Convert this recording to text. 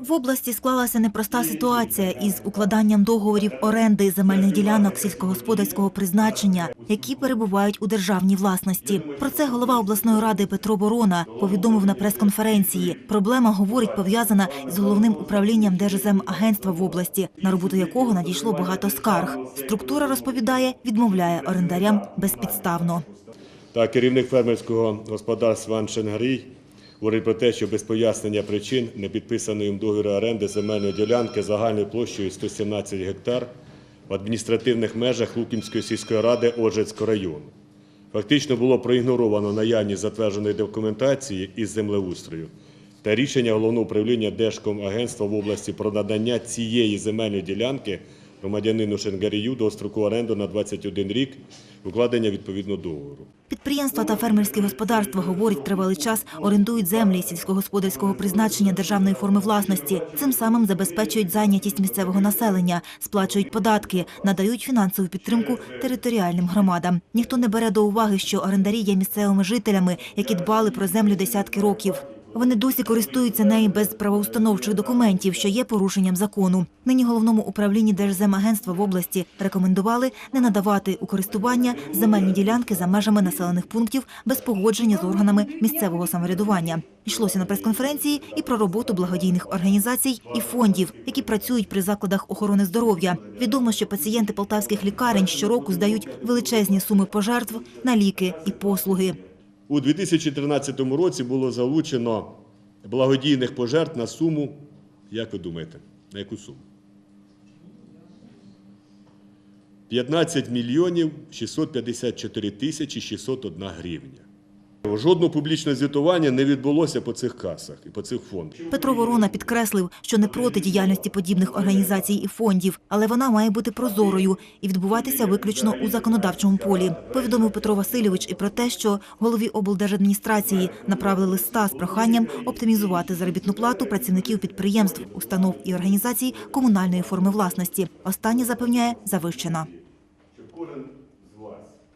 В області склалася непроста ситуація із укладанням договорів оренди земельних ділянок сільськогосподарського призначення, які перебувають у державній власності. Про це голова обласної ради Петро Борона повідомив на прес-конференції. Проблема говорить пов'язана з головним управлінням Держземагентства в області, на роботу якого надійшло багато скарг. Структура розповідає, відмовляє орендарям безпідставно. Та керівник фермерського господарства Іван Шенгарій говорить про те, що без пояснення причин не підписаної їм договору оренди земельної ділянки загальною площею 117 гектар в адміністративних межах Лукімської сільської ради Оджецького району. Фактично було проігноровано наявність затвердженої документації із землеустрою та рішення головного управління Держкомагентства в області про надання цієї земельної ділянки громадянину Шенгарію до строку оренду на 21 рік укладення відповідного договору. Підприємства та фермерські господарства, говорить, тривалий час орендують землі сільськогосподарського призначення державної форми власності. Цим самим забезпечують зайнятість місцевого населення, сплачують податки, надають фінансову підтримку територіальним громадам. Ніхто не бере до уваги, що орендарі є місцевими жителями, які дбали про землю десятки років. Вони досі користуються нею без правоустановчих документів, що є порушенням закону. Нині головному управлінні Держземагентства в області рекомендували не надавати у користування земельні ділянки за межами населених пунктів без погодження з органами місцевого самоврядування. Йшлося на прес-конференції і про роботу благодійних організацій і фондів, які працюють при закладах охорони здоров'я. Відомо, що пацієнти полтавських лікарень щороку здають величезні суми пожертв на ліки і послуги. У 2013 році було залучено благодійних пожертв на суму, як ви думаєте, на яку суму? 15 мільйонів 654 тисячі 601 гривня. Жодного публічного звітування не відбулося по цих касах і по цих фондах. Петро Ворона підкреслив, що не проти діяльності подібних організацій і фондів, але вона має бути прозорою і відбуватися виключно у законодавчому полі. Повідомив Петро Васильович і про те, що голові облдержадміністрації направили листа з проханням оптимізувати заробітну плату працівників підприємств, установ і організацій комунальної форми власності. Останнє запевняє завищена.